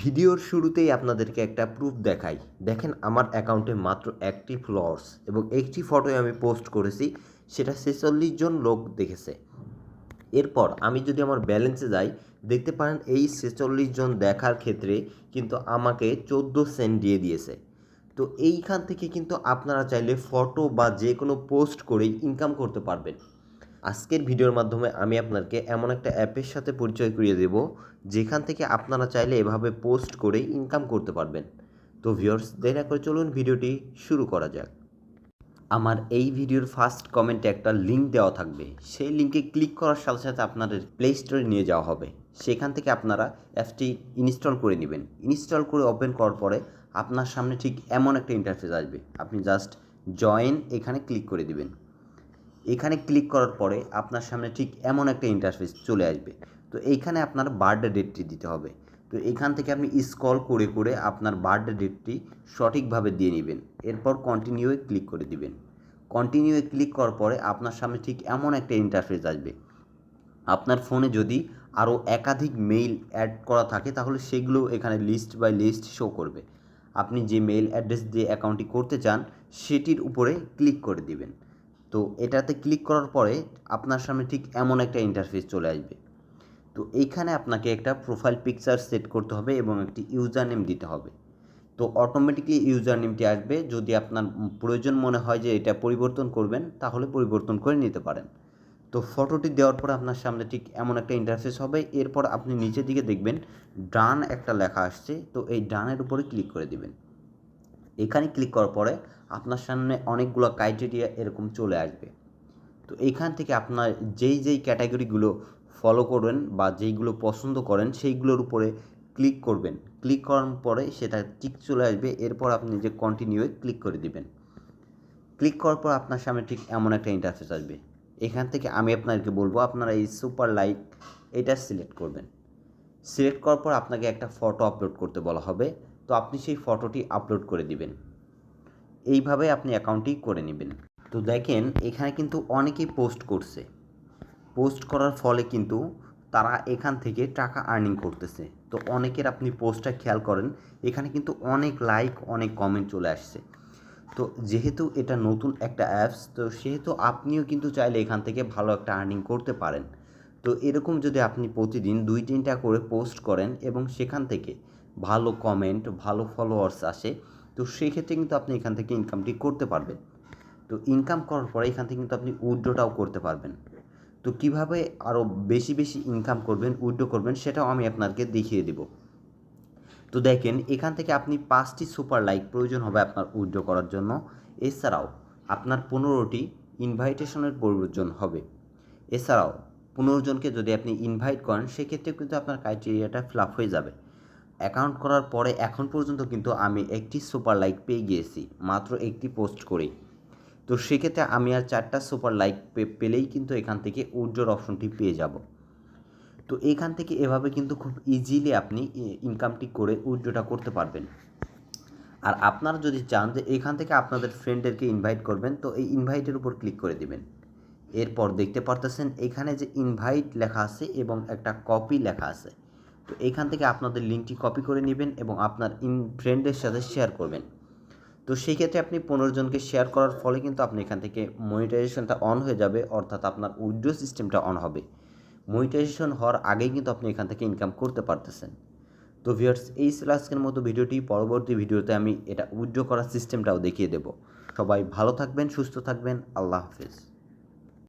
ভিডিওর শুরুতেই আপনাদেরকে একটা প্রুফ দেখাই। দেখেন আমার অ্যাকাউন্টে মাত্র একটি ফলোয়ার্স এবং একটি ফটোই আমি পোস্ট করেছি, সেটা ছেচল্লিশ জন লোক দেখেছে। এরপর আমি যদি আমার ব্যালেন্সে যাই, দেখতে পারেন এই ছেচল্লিশ জন দেখার ক্ষেত্রে কিন্তু আমাকে চোদ্দ সেন্ট দিয়ে দিয়েছে। তো এইখান থেকে কিন্তু আপনারা চাইলে ফটো বা যে কোনো পোস্ট করেই ইনকাম করতে পারবেন। আজকের ভিডিওর মাধ্যমে আমি আপনাকে এমন একটা অ্যাপের সাথে পরিচয় করিয়ে দেব, যেখান থেকে আপনারা চাইলে এভাবে পোস্ট করেই ইনকাম করতে পারবেন। তো ভিউয়ার্স দেরি না করে চলুন ভিডিওটি শুরু করা যাক। আমার এই ভিডিওর ফার্স্ট কমেন্টে একটা লিঙ্ক দেওয়া থাকবে। সেই লিঙ্কে ক্লিক করার সাথে সাথে আপনাদের প্লে স্টোরে নিয়ে যাওয়া হবে। সেখান থেকে আপনারা অ্যাপটি ইনস্টল করে নেবেন। ইনস্টল করে ওপেন করার পরে আপনার সামনে ঠিক এমন একটা ইন্টারফেস আসবে। আপনি জাস্ট জয়েন এখানে ক্লিক করে দিবেন। এখানে ক্লিক করার পরে আপনার সামনে ঠিক এমন একটা ইন্টারফেস চলে আসবে। তো এইখানে আপনার বার্থডে ডেটটি দিতে হবে। তো এখান থেকে আপনি স্ক্রল করে করে আপনার বার্থডে ডেটটি সঠিকভাবে দিয়ে নেবেন। এরপর কন্টিনিউয়ে ক্লিক করে দিবেন। কন্টিনিউয়ে ক্লিক করার পরে আপনার সামনে ঠিক এমন একটা ইন্টারফেস আসবে। আপনার ফোনে যদি আরও একাধিক মেইল অ্যাড করা থাকে, তাহলে সেগুলো এখানে লিস্ট বাই লিস্ট শো করবে। আপনি যে মেইল অ্যাড্রেস দিয়ে অ্যাকাউন্টটি করতে চান, সেটির উপরে ক্লিক করে দিবেন। তো এটাতে ক্লিক করার পরে আপনার সামনে ঠিক এমন একটা ইন্টারফেস চলে আসবে। তো এইখানে আপনাকে একটা প্রোফাইল পিকচার সেট করতে হবে এবং একটি ইউজার নেম দিতে হবে। তো অটোমেটিকলি ইউজার নেমটি আসবে। যদি আপনার প্রয়োজন মনে হয় যে এটা পরিবর্তন করবেন, তাহলে পরিবর্তন করে নিতে পারেন। তো ফটোটি দেওয়ার পর আপনার সামনে ঠিক এমন একটা ইন্টারফেস হবে। এরপর আপনি নিচের দিকে দেখবেন ডান একটা লেখা আসছে। তো এই ডানের উপরে ক্লিক করে দিবেন। এখানে ক্লিক করার পরে আপনার সামনে অনেকগুলো ক্রাইটেরিয়া এরকম চলে আসবে। তো এইখান থেকে আপনার যেই যেই ক্যাটাগরিগুলো ফলো করবেন বা যেইগুলো পছন্দ করেন সেইগুলোর উপরে ক্লিক করবেন। ক্লিক করার পরে সেটা ঠিক চলে আসবে, এরপর আপনি যে কন্টিনিউয়ে ক্লিক করে দিবেন। ক্লিক করার পর আপনার সামনে ঠিক এমন একটা ইন্টারফেস আসবে। এখান থেকে আমি আপনাদেরকে বলব, আপনারা এই সুপার লাইক এটা সিলেক্ট করবেন। সিলেক্ট করার পর আপনাকে একটা ফটো আপলোড করতে বলা হবে। তো আপনি সেই ফটোটি আপলোড করে দিবেন। এইভাবে আপনি অ্যাকাউন্টটি করে নেবেন। তো দেখেন, এখানে কিন্তু অনেকেই পোস্ট করছে। পোস্ট করার ফলে কিন্তু তারা এখান থেকে টাকা আর্নিং করতেছে। তো অনেকের আপনি পোস্টটা খেয়াল করেন, এখানে কিন্তু অনেক লাইক, অনেক কমেন্ট চলে আসছে। তো যেহেতু এটা নতুন একটা অ্যাপস, তো সেহেতু আপনিও কিন্তু চাইলে এখান থেকে ভালো একটা আর্নিং করতে পারেন। তো এরকম যদি আপনি প্রতিদিন দুই, তিনটা করে পোস্ট করেন এবং সেখান থেকে ভালো কমেন্ট, ভালো ফলোয়ার্স আসে তো সেক্ষেত্রে কিন্তু আপনি এখান থেকে ইনকামটি করতে পারবেন। তো ইনকাম করার পরে এখান থেকে কিন্তু আপনি উইড্রোটাও করতে পারবেন। তো কীভাবে আরও বেশি বেশি ইনকাম করবেন উইড্রো করবেন সেটাও আমি আপনাকে দেখিয়ে দেব। তো দেখেন, এখান থেকে আপনি পাঁচটি সুপার লাইক প্রয়োজন হবে আপনার উইড্রো করার জন্য। এছাড়াও আপনার পনেরোটি ইনভাইটেশনের প্রয়োজন হবে। এছাড়াও পনেরো জনকে যদি আপনি ইনভাইট করেন সেক্ষেত্রে কিন্তু আপনার ক্রাইটেরিয়াটা ফিল আপ হয়ে যাবে। অ্যাকাউন্ট করার পরে এখন পর্যন্ত কিন্তু আমি একটি সুপার লাইক পেয়ে গিয়েছি, মাত্র একটি পোস্ট করেই। তো সেক্ষেত্রে আমি আর চারটা সুপার লাইক পেলেই কিন্তু এখান থেকে উইড্রোর অপশনটি পেয়ে যাব। তো এখান থেকে এভাবে কিন্তু খুব ইজিলি আপনি ইনকামটি করে উইড্রোটা করতে পারবেন। আর আপনারা যদি চান যে এখান থেকে আপনাদের ফ্রেন্ডদেরকে ইনভাইট করবেন, তো এই ইনভাইটের উপর ক্লিক করে দেবেন। এরপর দেখতে পারতেছেন এখানে যে ইনভাইট লেখা আছে এবং একটা কপি লেখা আছে। তো এখান থেকে আপনাদের লিঙ্কটি কপি করে নেবেন এবং আপনার ইন ফ্রেন্ডের সাথে শেয়ার করবেন। তো সেই ক্ষেত্রে আপনি পনেরো জনকে শেয়ার করার ফলে কিন্তু আপনি এখান থেকে মনিটাইজেশনটা অন হয়ে যাবে, অর্থাৎ আপনার উইড্রো সিস্টেমটা অন হবে। মনিটাইজেশন হওয়ার আগেই কিন্তু আপনি এখান থেকে ইনকাম করতে পারতেছেন। তো ভিউয়ার্স, এই ছিল আজকের মতো ভিডিওটি। পরবর্তী ভিডিওতে আমি এটা উইড্রো করার সিস্টেমটাও দেখিয়ে দেব। সবাই ভালো থাকবেন, সুস্থ থাকবেন। আল্লাহ হাফেজ।